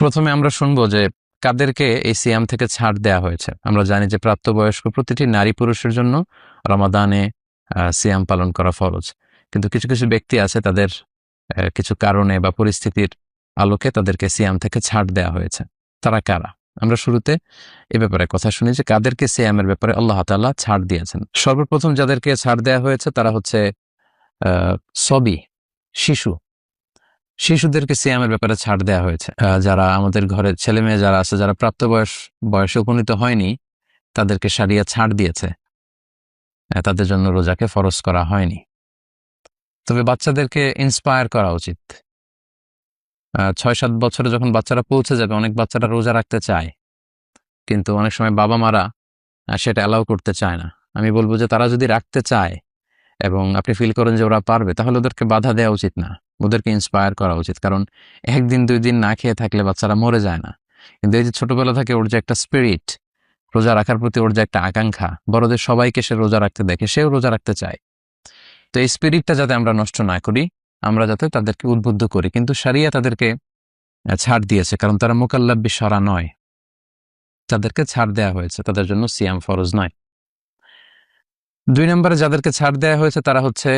প্রথমে আমরা শুনব যে কাদেরকে এই সিয়াম থেকে ছাড় দেয়া হয়েছে। আমরা জানি যে প্রাপ্তবয়স্ক প্রতিটি নারী পুরুষের জন্য রমাদানে সিয়াম পালন করা ফরজ। কিন্তু কিছু কিছু ব্যক্তি আছে তাদের কিছু কারণে বা পরিস্থিতির আলোকে তাদেরকে সিয়াম থেকে ছাড় দেয়া হয়েছে। তারা কারা? আমরা শুরুতে এ ব্যাপারে কথা শুনি যে কাদেরকে সিয়ামের ব্যাপারে আল্লাহ তাআলা ছাড় দিয়েছেন। সর্বপ্রথম যাদেরকে ছাড় দেয়া হয়েছে তারা হচ্ছে সবি, শিশু। শিশুদেরকে সিয়ামের ব্যাপারে ছাড় দেওয়া হয়েছে। যারা আমাদের ঘরের ছেলে মেয়ে যারা আছে, যারা প্রাপ্তবয়স, বয়সে উপনীত হয়নি, তাদেরকে সারিয়া ছাড় দিয়েছে। তাদের জন্য রোজাকে ফরজ করা হয়নি। তবে বাচ্চাদেরকে ইন্সপায়ার করা উচিত। ছয় সাত বছরে যখন বাচ্চারা পৌঁছে যাবে, অনেক বাচ্চারা রোজা রাখতে চায়। কিন্তু অনেক সময় বাবা মারা সেটা অ্যালাউ করতে চায় না। আমি বলব যে তারা যদি রাখতে চায় এবং আপনি ফিল করেন যে ওরা পারবে, তাহলে ওদেরকে বাধা দেওয়া উচিত না। ওদেরকে ইন্সপায়ার করা উচিত। কারণ একদিন, দুই দিন না খেয়ে থাকলে বাচ্চারা মরে যায় না। কিন্তু এই যে ছোটবেলা থেকে ওর যে একটা স্পিরিট রোজা রাখার প্রতি ওর যে একটা আকাঙ্ক্ষা, বড়দের সবাইকে সে রোজা রাখতে দেখে, সেও রোজা রাখতে চায়। তো এই স্পিরিটটা যাতে আমরা নষ্ট না করি, আমরা যাতে তাদেরকে উদ্বুদ্ধ করি। কিন্তু সারিয়া তাদেরকে ছাড় দিয়েছে। কারণ তারা মোকাল্লাব্বি সরা নয়। তাদেরকে ছাড় দেয়া হয়েছে। তাদের জন্য সিয়াম ফরজ নয়। দুই নম্বরে যাদেরকে ছাড় দেয়া হয়েছে তারা হচ্ছে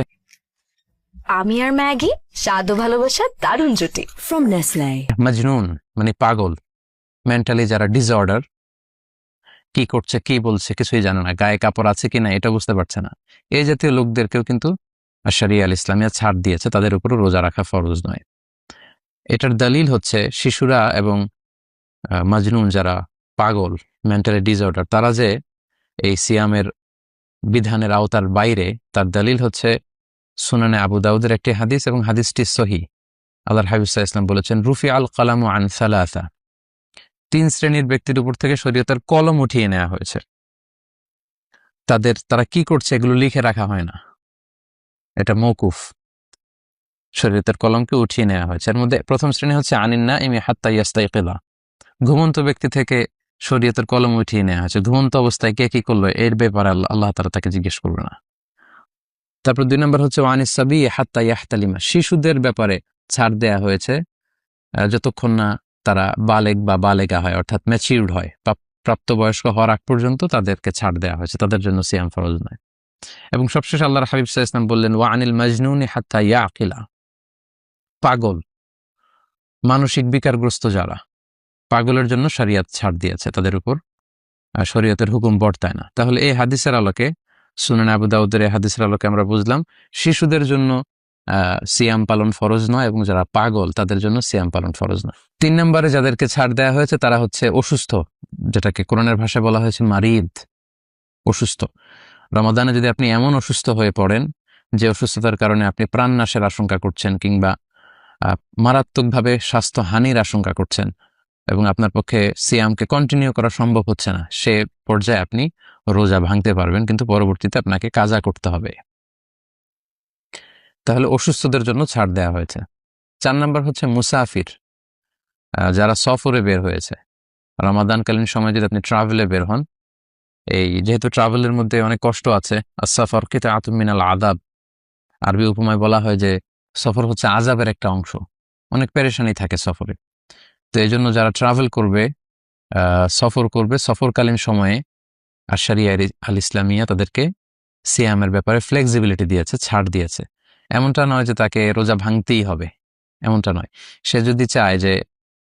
আমি আর ম্যাগি স্বাদ ও ভালোবাসার দারুণ জুটি। From Nestle. মাজনুন মানে পাগল। মেন্টালি যারা ডিসঅর্ডার কি করছে কি বলছে কিছুই জানে না গায়ে কাপড় আছে কি না এটা বুঝতে পারছে না। এই জাতীয় লোকদেরকেও কিন্তু আশারিয়া আল ইসলামিয়া ছাড় দিয়েছে তাদের উপরও রোজা রাখা ফরজ নয়। এটার দলিল হচ্ছে শিশুরা এবং আহ, মাজনুন যারা পাগল মেন্টালি ডিসঅর্ডার তারা যে এই সিয়ামের বিধানের আওতার বাইরে তার দলিল হচ্ছে সুনানে আবু দাউদের একটি হাদিস এবং হাদিসটি সহি। আল্লাহর হাবিবসা ইসলাম বলেছেন, রুফি আল কালাম আন সালাসা। তিন শ্রেণির ব্যক্তির উপর থেকে শরীয়তের কলম উঠিয়ে নেওয়া হয়েছে। তাদের তারা কি করছে এগুলো লিখে রাখা হয় না। এটা মৌকুফ শরীয়তের কলমকে উঠিয়ে নেওয়া হয়েছে। এর মধ্যে প্রথম শ্রেণি হচ্ছে আনিন্না ইমি হাত্তা ইয়াস্তাইকিলা। ঘুমন্ত ব্যক্তি থেকে শরীয়তের কলম উঠিয়ে নেওয়া হয়েছে। ঘুমন্ত অবস্থায় কে কি করল? এর ব্যাপারে আল্লাহ তারা তাকে জিজ্ঞেস করবে না। তারপর দুই নম্বর হচ্ছে, ওয়ানিস সাবি হাত্তা ইয়াহতালিমা। শিশুদের ব্যাপারে ছাড় দেয়া হয়েছে। যতক্ষণ না তারা বালেগ বা বালেগা হয়, অর্থাৎ ম্যাচিউর্ড হয় বা প্রাপ্তবয়স্ক হওয়ার আগ পর্যন্ত তাদেরকে ছাড় দেওয়া হয়েছে। তাদের জন্য সিয়াম ফরজ নয়। এবং সবশেষে আল্লাহর হাবিব সাহা ইসলাম বললেন ওয়া আনিল মাজনুনি হাত্তা ইয়া আকিলা পাগল। মানসিক বিকারগ্রস্ত যারা পাগলের জন্য শরিয়াত ছাড় দিয়েছে তাদের উপর শরীয়তের হুকুম বর্তায় না। তাহলে এই হাদিসের আলোকে, সুনান আবু দাউদের এই হাদিসের আলোকে আমরা বুঝলাম, শিশুদের জন্য সিয়াম পালন ফরজ নয় এবং যারা পাগল তাদের জন্য সিয়াম পালন ফরজ নয়। তিন নম্বরে যাদেরকে ছাড় দেওয়া হয়েছে তারা হচ্ছে অসুস্থ, যেটাকে কোরআনের ভাষায় বলা হয়েছে মারিদ, অসুস্থ। রমাদানে যদি আপনি এমন অসুস্থ হয়ে পড়েন, যে অসুস্থতার কারণে আপনি প্রাণনাশের আশঙ্কা করছেন কিংবা মারাত্মকভাবে স্বাস্থ্যহানির আশঙ্কা করছেন এবং আপনার পক্ষে সিয়ামকে কন্টিনিউ করা সম্ভব হচ্ছে না। সে পর্যায়ে আপনি রোজা ভাঙতে পারবেন, কিন্তু পরবর্তীতে আপনাকে কাজা করতে হবে। তাহলে অসুস্থদের জন্য ছাড় দেওয়া হয়েছে। চার নাম্বার হচ্ছে মুসাফির যারা সফরে বের হয়েছে। রমাদানকালীন সময় যদি আপনি ট্রাভেলে বের হন, এই যেহেতু ট্রাভেলের মধ্যে অনেক কষ্ট আছে আর সফর কিতে আতুমিনাল আদাব আরবি উপমায় বলা হয় যে সফর হচ্ছে আজাবের একটা অংশ। অনেক পেরেশানি থাকে সফরে। তো এই জন্য যারা ট্রাভেল করবে সফর করবে, সফরকালীন সময়ে আশারিয়া আল ইসলামিয়া তাদেরকে সিয়ামের ব্যাপারে ফ্লেক্সিবিলিটি দিয়েছে, ছাড় দিয়েছে। এমনটা নয় যে তাকে রোজা ভাঙতেই হবে, এমনটা নয়। সে যদি চায় যে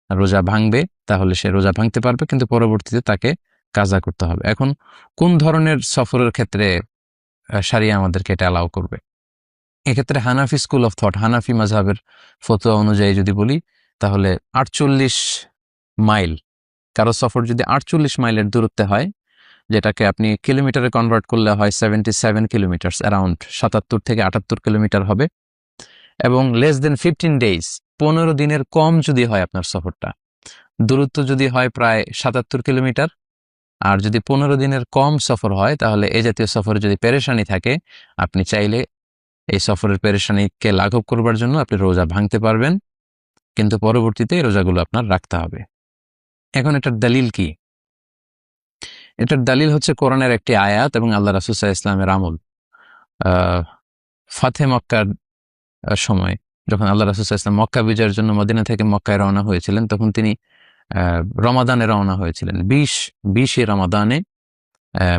রোজা ভাঙবে, তাহলে সে রোজা ভাঙতে পারবে, কিন্তু পরবর্তীতে তাকে কাজা করতে হবে। এখন কোন ধরনের সফরের ক্ষেত্রে সারিয়া আমাদেরকে এটা অ্যালাউ করবে? এক্ষেত্রে Hanafi school of thought Hanafi মাঝহাবের ফতোয়া অনুযায়ী যদি বলি তাহলে আটচল্লিশ মাইল। কারও সফর যদি আটচল্লিশ মাইলের দূরত্বে হয়, যেটাকে আপনি কিলোমিটারে কনভার্ট করলে হয় সেভেন্টি সেভেন কিলোমিটার অ্যারাউন্ড সাতাত্তর থেকে আটাত্তর কিলোমিটার হবে। এবং লেস দেন ফিফটিন ডেজ পনেরো দিনের কম যদি হয় আপনার সফরটা, দূরত্ব যদি হয় প্রায় সাতাত্তর কিলোমিটার আর যদি পনেরো দিনের কম সফর হয়, তাহলে এই জাতীয় সফরে যদি পেরেশানি থাকে, আপনি চাইলে এই সফরের পেরেশানিকে লাঘব করবার জন্য আপনি রোজা ভাঙতে পারবেন। কিন্তু পরবর্তীতে রোজাগুলো আপনার রাখতে হবে। এখন এটার দলিল কি? এটার দলিল হচ্ছে কোরআনের একটি আয়াত এবং আল্লাহ রাসুসাহ ইসলামের আমল। ফাতে মক্কার সময় যখন আল্লাহ রাসুসাহ ইসলাম মক্কা বিজয়ের জন্য মদিনা থেকে মক্কায় রওনা হয়েছিলেন, তখন তিনি রমাদানে রওনা হয়েছিলেন। বিশ বিশে রমাদানে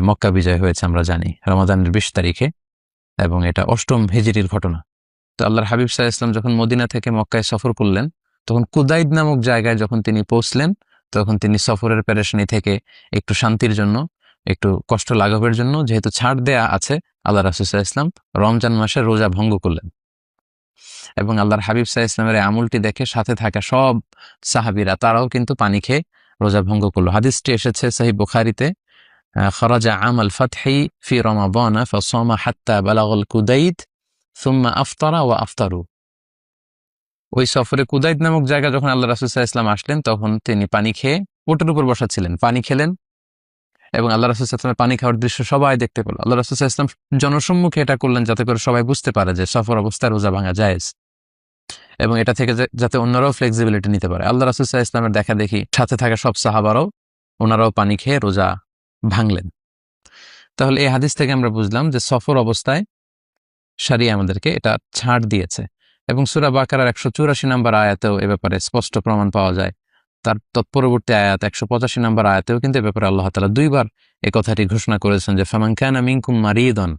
মক্কা বিজয় হয়েছে আমরা জানি, রমাদানের বিশ তারিখে এবং এটা অষ্টম হিজরির ঘটনা। তো আল্লাহর হাবিব সাহা ইসলাম যখন মদিনা থেকে মক্কায় সফর করলেন তখন কুদাইদ নামক জায়গায় যখন তিনি পৌঁছলেন, তখন তিনি সফরের প্যারেশানি থেকে একটু শান্তির জন্য, একটু কষ্ট লাঘবের জন্য যেহেতু ছাড় দেয়া আছে, আল্লাহ রাসুসাহ ইসলাম রমজান মাসে রোজা ভঙ্গ করলেন। এবং আল্লাহর হাবিব সাহ ইসলামের আমুলটি দেখে সাথে থাকা সব সাহাবিরা, তারাও কিন্তু পানি খেয়ে রোজা ভঙ্গ করল। হাদিসটি এসেছে সাহি বুখারিতে খরাজা আম আল ফাতহি ফি রমাবনা ফসমা হাত্তা বালাগল কুদাইদ, সুম্মা আফতারা ও আফতারু। ওই সফরে কুদাইদ নামক জায়গা যখন আল্লাহ রাসুল ইসলাম আসলেন, তখন তিনি পানি খেয়ে ওটের উপর বসা ছিলেন পানি খেলেন এবং আল্লাহ রাসুল ইসলামের পানি খাওয়ার দৃশ্য সবাই দেখতে পেল। আল্লাহ রাসুল ইসলাম জনসম্মুখে এটা করলেন যাতে করে সবাই বুঝতে পারে যে সফর অবস্থায় রোজা ভাঙা জায়েজ এবং এটা থেকে যাতে অন্যরাও ফ্লেক্সিবিলিটি নিতে পারে। আল্লাহ রাসুল ইসলামের দেখা দেখি সাথে থাকা সব সাহাবারাও ওনারাও পানি খেয়ে রোজা ভাঙলেন। তাহলে এই হাদিস থেকে আমরা বুঝলাম যে সফর অবস্থায় সারিয়ে আমাদেরকে এটা ছাড় দিয়েছে। এবং সুরা বাকারার একশো চুরাশি নম্বর আয়াতেও এ ব্যাপারে স্পষ্ট প্রমাণ পাওয়া যায়। তার তৎপরবর্তী আয়াত একশো পঁচাশি নম্বর আয়াতেও কিন্তু এ ব্যাপারে আল্লাহ তালা দুইবার এই কথাটি ঘোষণা করেছেন যে ফামাঙ্কানা মিঙ্কুম মারিদন।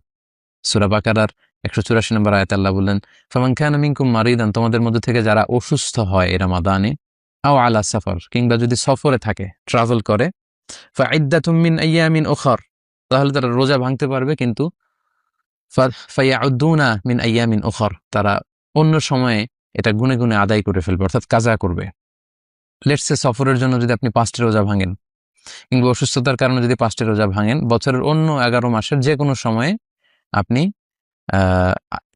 সুরা বাকারার একশো চুরাশি নম্বর আয়াত আল্লাহ বললেন ফামাঙ্কানা মিঙ্কুম মারিদন, তোমাদের মধ্যে থেকে যারা অসুস্থ হয় এরা মাদানে আও আলা সফর, কিংবা যদি সফরে থাকে ট্রাভেল করে ফাইদ্দাতুম মিন আইয়ামিন ওখর তাহলে তারা রোজা ভাঙতে পারবে, কিন্তু ফাইয়াউদ্দুনা মিন আইয়ামিন ওখর তারা অন্য সময়ে এটা গুনে গুনে আদায় করে ফেলবে, অর্থাৎ কাজা করবে। লেটসে সফরের জন্য যদি আপনি পাঁচটি রোজা ভাঙেন, কিংবা অসুস্থতার কারণে যদি পাঁচটি রোজা ভাঙেন, বছরের অন্য এগারো মাসের যে কোনো সময়ে আপনি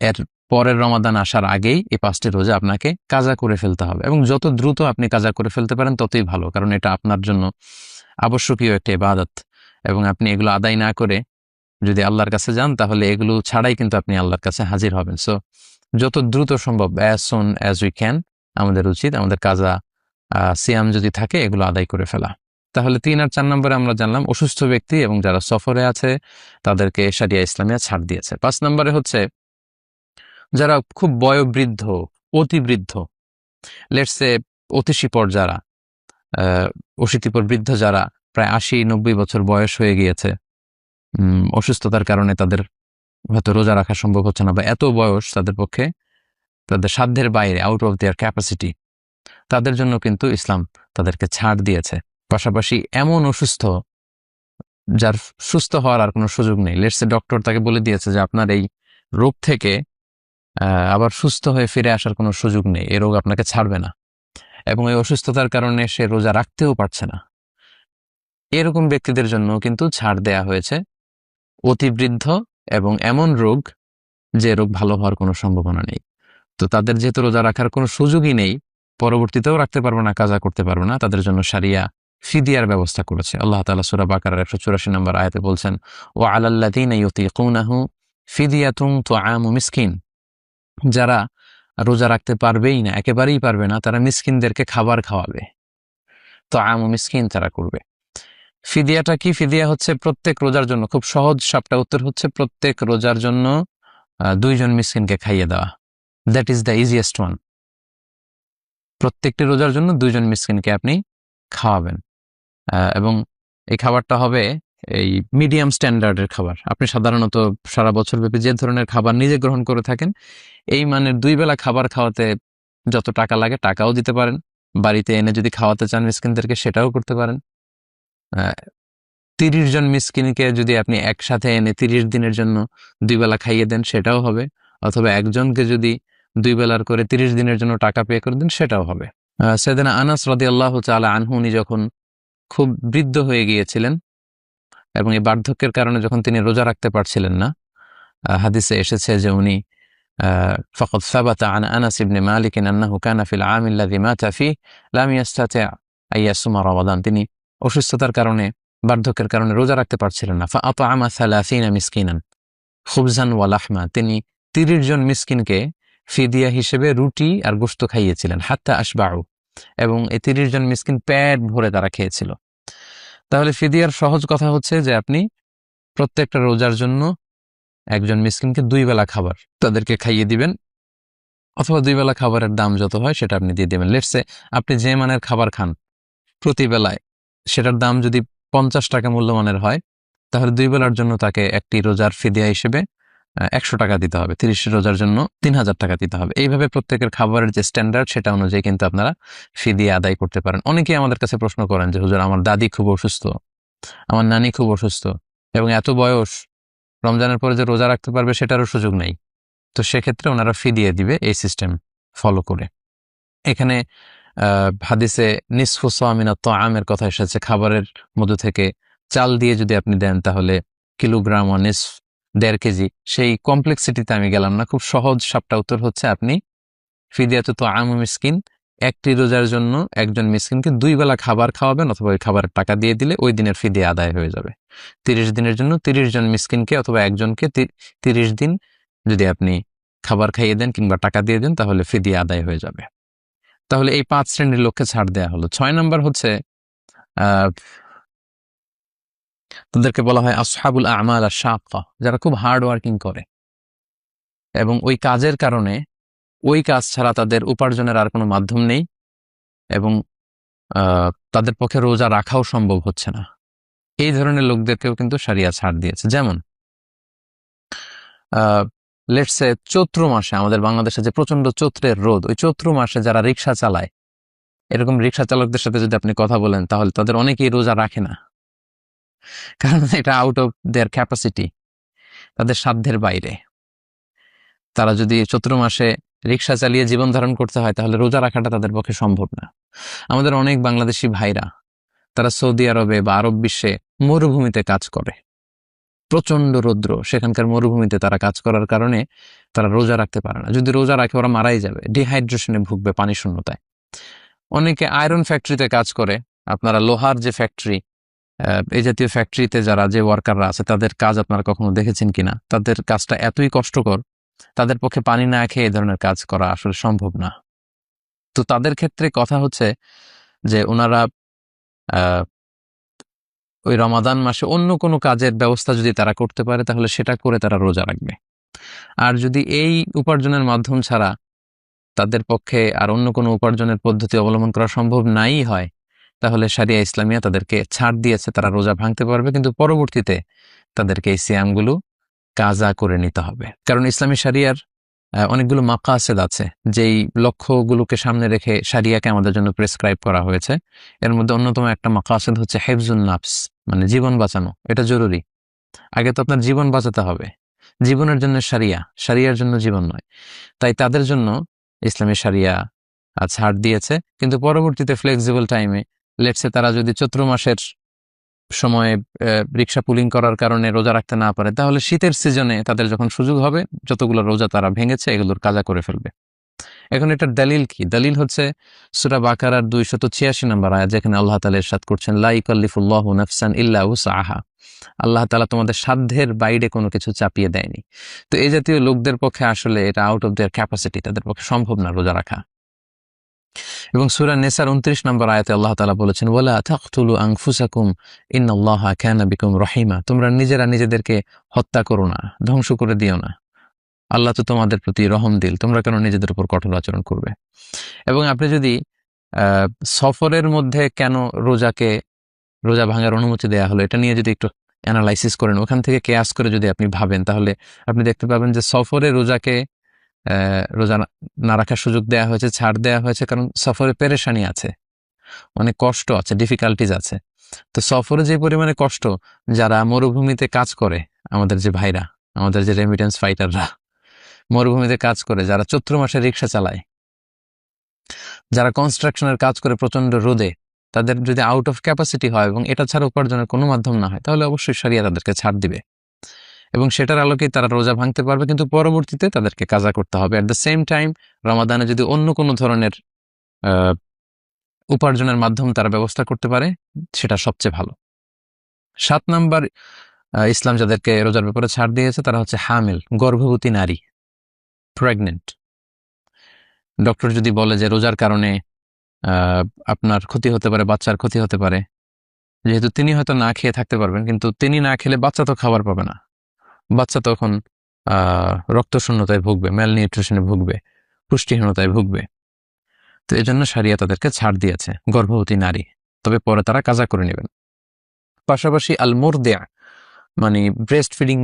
এর পরের রমাদান আসার আগেই এই পাঁচটি রোজা আপনাকে কাজা করে ফেলতে হবে। এবং যত দ্রুত আপনি কাজা করে ফেলতে পারেন, ততই ভালো, কারণ এটা আপনার জন্য আবশ্যকীয় একটা ইবাদত। এবং আপনি এগুলো আদায় না করে যদি আল্লাহর কাছে যান, তাহলে এগুলো ছাড়াই কিন্তু আপনি আল্লাহর কাছে হাজির হবেন। সো যত দ্রুত সম্ভব as soon as we can আমাদের উচিত, আমাদের কাজা সিয়াম যদি থাকে, এগুলো আদায় করে ফেলা। তাহলে তিন আর চার নম্বরে আমরা জানলাম, অসুস্থ ব্যক্তি এবং যারা সফরে আছে, তাদেরকে সারিয়া ইসলামিয়া ছাড় দিয়েছে। পাঁচ নম্বরে হচ্ছে, যারা খুব বয়োবৃদ্ধ, অতিবৃদ্ধ লেটসে অতিশিপর যারা অশীতিপর বৃদ্ধ যারা, প্রায় আশি নব্বই বছর বয়স হয়ে গিয়েছে অসুস্থতার কারণে তাদের হয়তো রোজা রাখা সম্ভব হচ্ছে না বা এত বয়স তাদের পক্ষে তাদের সাধ্যের বাইরে আউট অফ দেয়ার ক্যাপাসিটি তাদের জন্য কিন্তু ইসলাম তাদেরকে ছাড় দিয়েছে। পাশাপাশি এমন অসুস্থ যার সুস্থ হওয়ার আর কোনো সুযোগ নেই। লেটসে ডক্টর তাকে বলে দিয়েছে যে আপনার এই রোগ থেকে আবার সুস্থ হয়ে ফিরে আসার কোনো সুযোগ নেই। এই রোগ আপনাকে ছাড়বে না। এবং এই অসুস্থতার কারণে সে রোজা রাখতেও পারছে না। এরকম ব্যক্তিদের জন্য কিন্তু ছাড় দেয়া হয়েছে। অতিবৃদ্ধ এবং এমন রোগ যে রোগ ভালো হওয়ার কোনো সম্ভাবনা নেই। তো তাদের যেহেতু রোজা রাখার কোনো সুযোগই নেই, পরবর্তীতেও রাখতে পারবে না, কাজা করতে পারবে না, তাদের জন্য সারিয়া ফিদিয়ার ব্যবস্থা করেছে। আল্লাহ তালা সুরা বাকার একশো চুরাশি নম্বর আয়াতে বলছেন ও আলাল্লাদিন ইউতিকুনাহু ফিদিয়াতুম তো আমু মিসকিন। যারা রোজা রাখতে পারবেই না, একেবারেই পারবে না, তারা মিসকিনদেরকে খাবার খাওয়াবে। তো আমু মিসকিন তারা করবে। ফিদিয়াটা কি? ফিদিয়া হচ্ছে প্রত্যেক রোজার জন্য। খুব সহজ সাপটা উত্তর হচ্ছে প্রত্যেক রোজার জন্য দুইজন মিসকিনকে খাইয়ে দেওয়া। That is the easiest one প্রত্যেকটি রোজার জন্য দুইজন মিসকিনকে আপনি খাওয়াবেন। এবং এই খাবারটা হবে এই মিডিয়াম স্ট্যান্ডার্ডের খাবার। আপনি সাধারণত সারা বছর ব্যাপী যে ধরনের খাবার নিজে গ্রহণ করে থাকেন, এই মানের দুই বেলা খাবার খাওয়াতে যত টাকা লাগে টাকাও দিতে পারেন। বাড়িতে এনে যদি খাওয়াতে চান মিসকিনদেরকে, সেটাও করতে পারেন। তিরিশ জন মিসকিনকে যদি আপনি একসাথে এনে তিরিশ দিনের জন্য দুই বেলা খাইয়ে দেন সেটাও হবে অথবা একজনকে যদি দুই বেলার করে তিরিশ দিনের জন্য টাকা পে করে দেন সেটাও হবে সেদিন আনাস রদি আল্লাহ চালা আনহু উনি যখন খুব বৃদ্ধ হয়ে গিয়েছিলেন এবং এই বার্ধক্যের কারণে যখন তিনি রোজা রাখতে পারছিলেন না আহ, হাদিসে এসেছে যে উনি فقد ثبت عن أنس بن مالك أنه كان في العام الذي مات فيه لم يستطع أن يصوم رمضان তিনি অসুস্থতার কারণে, বার্ধক্যের কারণে রোজা রাখতে পারছিলেন না। ফা আপা আমা সালাসিনা মিসকিনান, খুবজান ওয়ালাহমা তিনি তিরিশ জন মিসকিনকে ফিদিয়া হিসেবে রুটি আর গোস্ত খাইয়েছিলেন, হাত্তা আসবাউ এবং এই তিরিশ জন মিসকিন প্যাট ভরে তারা খেয়েছিল। তাহলে ফিদিয়ার সহজ কথা হচ্ছে যে আপনি প্রত্যেকটা রোজার জন্য একজন মিসকিনকে দুই বেলা খাবার তাদেরকে খাইয়ে দিবেন, অথবা দুই বেলা খাবারের দাম যত হয় সেটা আপনি দিয়ে দেবেন। লেটসে আপনি যে মানের খাবার খান প্রতিবেলায় সেটার দাম যদি পঞ্চাশ টাকা মূল্যমানের হয়, তাহলে দুই বেলার জন্য তাকে একটি রোজার ফিদিয়া হিসেবে একশো টাকা দিতে হবে। তিরিশ রোজার জন্য তিন হাজার টাকা দিতে হবে। এইভাবে প্রত্যেকের খাবারের যে স্ট্যান্ডার্ড সেটা অনুযায়ী কিন্তু আপনারা ফি দিয়ে আদায় করতে পারেন। অনেকেই আমাদের কাছে প্রশ্ন করেন যে, হুজুর, আমার দাদি খুব অসুস্থ, আমার নানি খুব অসুস্থ এবং এত বয়স, রমজানের পরে যে রোজা রাখতে পারবে সেটারও সুযোগ নেই। তো সেক্ষেত্রে ওনারা ফি দিয়ে দিবে এই সিস্টেম ফলো করে। এখানে হাদিসে নিসফু সামিনা তো আমের কথা এসেছে। খাবারের মধ্য থেকে চাল দিয়ে যদি আপনি দেন, তাহলে কিলোগ্রাম ও নিস দেড় কেজি। সেই কমপ্লেক্সিটিতে আমি গেলাম না। খুব সহজ সাপটা উত্তর হচ্ছে আপনি ফিদিয়াতে তো আম মিসকিন, একটি রোজার জন্য একজন মিসকিনকে দুই বেলা খাবার খাওয়াবেন অথবা ওই খাবারের টাকা দিয়ে দিলে ওই দিনের ফিদিয়া আদায় হয়ে যাবে। তিরিশ দিনের জন্য তিরিশ জন মিসকিনকে অথবা একজনকে তিরিশ দিন যদি আপনি খাবার খাইয়ে দেন কিংবা টাকা দিয়ে দেন, তাহলে ফিদিয়া আদায় হয়ে যাবে। তাহলে এই পাঁচ শ্রেণির লোককে ছাড় দেওয়া হলো। ছয় নম্বর হচ্ছে তাদেরকে বলা হয় আসহাবুল আমাল আর শাক্কা যারা খুব হার্ড ওয়ার্কিং করে। এবং ওই কাজের কারণে ওই কাজ ছাড়া তাদের উপার্জনের আর কোনো মাধ্যম নেই এবং আহ, তাদের পক্ষে রোজা রাখাও সম্ভব হচ্ছে না। এই ধরনের লোকদেরকেও কিন্তু সারিয়া ছাড় দিয়েছে। যেমন লেটসে চৈত্র মাসে আমাদের বাংলাদেশে যে প্রচণ্ড চৈত্রের রোদ, ওই চৈত্র মাসে যারা রিক্সা চালায়, এরকম রিক্সা চালকদের সাথে যদি আপনি কথা বলেন, তাহলে তাদের অনেকেই রোজা রাখে না। কারণ এটা আউট অফ দেয়ার ক্যাপাসিটি তাদের সাধ্যের বাইরে। তারা যদি চৈত্র মাসে রিক্সা চালিয়ে জীবন ধারণ করতে হয়, তাহলে রোজা রাখাটা তাদের পক্ষে সম্ভব না। আমাদের অনেক বাংলাদেশি ভাইরা, তারা সৌদি আরবে বা আরব বিশ্বে মরুভূমিতে কাজ করে। প্রচণ্ড রৌদ্র সেখানকার মরুভূমিতে তারা কাজ করার কারণে তারা রোজা রাখতে পারে না। যদি রোজা রাখে, ওরা মারাই যাবে। ডিহাইড্রেশনে ভুগবে পানি শূন্যতায়। অনেকে আয়রন ফ্যাক্টরিতে কাজ করে। আপনারা লোহার যে ফ্যাক্টরি এই জাতীয় ফ্যাক্টরিতে যারা যে ওয়ার্কাররা আছে, তাদের কাজ আপনারা কখনো দেখেছেন কিনা? তাদের কাজটা এতই কষ্টকর, তাদের পক্ষে পানি না খেয়ে এই ধরনের কাজ করা আসলে সম্ভব না। তো তাদের ক্ষেত্রে কথা হচ্ছে যে, ওনারা ওই রমাদান মাসে অন্য কোনো কাজের ব্যবস্থা যদি তারা করতে পারে, তাহলে সেটা করে তারা রোজা রাখবে। আর যদি এই উপার্জনের মাধ্যম ছাড়া তাদের পক্ষে আর অন্য কোনো উপার্জনের পদ্ধতি অবলম্বন করা সম্ভব নাই হয়, তাহলে সারিয়া ইসলামিয়া তাদেরকে ছাড় দিয়েছে, তারা রোজা ভাঙতে পারবে, কিন্তু পরবর্তীতে তাদেরকে এই সিয়ামগুলো কাজা করে নিতে হবে। কারণ ইসলামী সারিয়ার অনেকগুলো মাকাসেদ আছে, যেই লক্ষ্যগুলোকে সামনে রেখে সারিয়াকে আমাদের জন্য প্রেসক্রাইব করা হয়েছে। এর মধ্যে অন্যতম একটা মাকাসেদ হচ্ছে হেফজুন নাফস। মানে জীবন বাঁচানো, এটা জরুরি। আগে তো আপনার জীবন বাঁচাতে হবে। জীবনের জন্য সারিয়া, সারিয়ার জন্য জীবন নয়। তাই তাদের জন্য ইসলামী সারিয়া ছাড় দিয়েছে, কিন্তু পরবর্তীতে ফ্লেক্সিবল টাইমে লেটসে তারা যদি চৈত্র মাসের সময়ে রিক্সা পুলিং করার কারণে রোজা রাখতে না পারে, তাহলে শীতের সিজনে তাদের যখন সুযোগ হবে, যতগুলো রোজা তারা ভেঙেছে, এগুলোর কাজা করে ফেলবে। এখন এটার দলিল কি? দলিল হচ্ছে সুরা বাকারার দুইশত ছিয়াশি নম্বর আয়াত যেখানে আল্লাহ তালা ইরশাদ করছেন লাইকাল্লিফুল্লাহ নাফসান ইল্লা আহা আল্লাহ তালা তোমাদের সাধ্যের বাইরে কোনো কিছু চাপিয়ে দেয়নি। তো এই জাতীয় লোকদের পক্ষে আসলে এটা আউট অফ দেয়ার ক্যাপাসিটি তাদের পক্ষে সম্ভব না রোজা রাখা। এবং সুরা নেসার উনত্রিশ নম্বর আয়াতে আল্লাহ তালা বলেছেন বলা থাকতুলু আংফুসাকুম ইন্নাল্লাহ ক্যানা বিকুম রহিমা। তোমরা নিজেরা নিজেদেরকে হত্যা করো না, ধ্বংস করে দিও না। আল্লাহ তো তোমাদের প্রতি রহম দিল। তোমরা কেন নিজেদের উপর কঠোর আচরণ করবে? এবং আপনি যদি সফরের মধ্যে কেন রোজাকে, রোজা ভাঙার অনুমতি দেয়া হলো, এটা নিয়ে যদি একটু অ্যানালাইসিস করেন, ওখান থেকে কেয়াস করে যদি আপনি ভাবেন, তাহলে আপনি দেখতে পাবেন যে সফরে রোজাকে রোজা না- রাখার সুযোগ দেয়া হয়েছে, ছাড় দেয়া হয়েছে, কারণ সফরে পেরেশানি আছে। অনেক কষ্ট আছে ডিফিকাল্টিজ আছে। তো সফরে যে পরিমাণে কষ্ট, যারা মরুভূমিতে কাজ করে, আমাদের যে ভাইরা, আমাদের যে রেমিটেন্স ফাইটাররা মরুভূমিতে কাজ করে, যারা চৈত্র মাসে রিক্সা চালায়, যারা কনস্ট্রাকশনের কাজ করে প্রচণ্ড রোদে, তাদের যদি আউট অফ ক্যাপাসিটি হয় এবং এটা ছাড়া উপার্জনের কোনো মাধ্যম না হয়, তাহলে অবশ্যই সারিয়া তাদেরকে ছাড় দিবে। এবং সেটার আলোকেই তারা রোজা ভাঙতে পারবে, কিন্তু পরবর্তীতে তাদেরকে কাজা করতে হবে। অ্যাট দ্য সেম টাইম রমাদানে যদি অন্য কোনো ধরনের উপার্জনের মাধ্যম তারা ব্যবস্থা করতে পারে, সেটা সবচেয়ে ভালো। সাত নাম্বার ইসলাম যাদেরকে রোজার ব্যাপারে ছাড় দিয়েছে, তারা হচ্ছে হামিল, গর্ভবতী নারী। প্রেগনেন্ট ডক্টর যদি বলে যে রোজার কারণে আপনার ক্ষতি হতে পারে, বাচ্চার ক্ষতি হতে পারে, যেহেতু তিনি হয়তো না খেয়ে থাকতে পারবেন, কিন্তু তিনি না খেলে বাচ্চা তো খাবার পাবে না। বাচ্চা তখন রক্তশূন্যতায় ভুগবে ম্যাল নিউট্রিশনে ভুগবে, পুষ্টিহীনতায় ভুগবে। তো এই জন্য সারিয়া তাদেরকে ছাড় দিয়েছে, গর্ভবতী নারী। তবে পরে তারা কাজা করে নেবেন। পাশাপাশি আলমোর মুরদিয়া মানে ব্রেস্ট ফিডিং